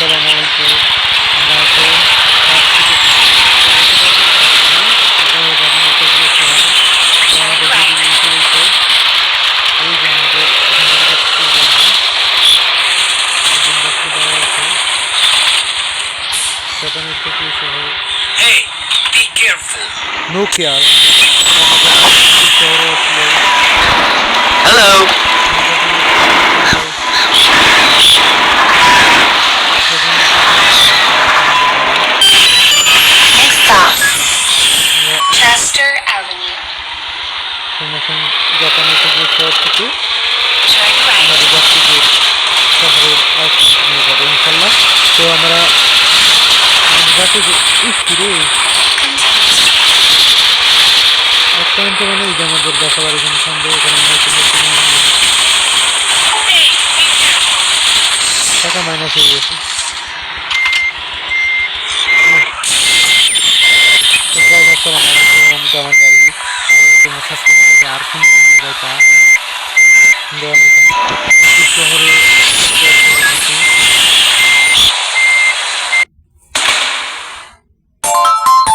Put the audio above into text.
আসসালামু আলাইকুম আমরা তো কাজ থেকে যাই হোক এখন একটা গিয়েছিলাম তো আমাদের যদি নিচে এসে এই যে আমাদের এখানে রাত্রি যাব একজন রাত্রি দেওয়া আছে সেখানে থেকে এসে Hey, be careful. No care আমাদের শহরে আসলে Hello. Next stop, Chester Avenue. এখন জাপানি থেকে শহর থেকে আমাদের যাত্রীকে শহরের নিয়ে যাব ইনশাল্লাহ তো আমরা যাতে রে Continue straight. একটা মিনিট মানে এই যে আমাদের দেখাবার এখানে সন্দেহ এখানে নতুন নতুন Hey, be careful. টাকা মাইনাস হয়ে গেছে चैनल सब्सक्राइब करें आरसी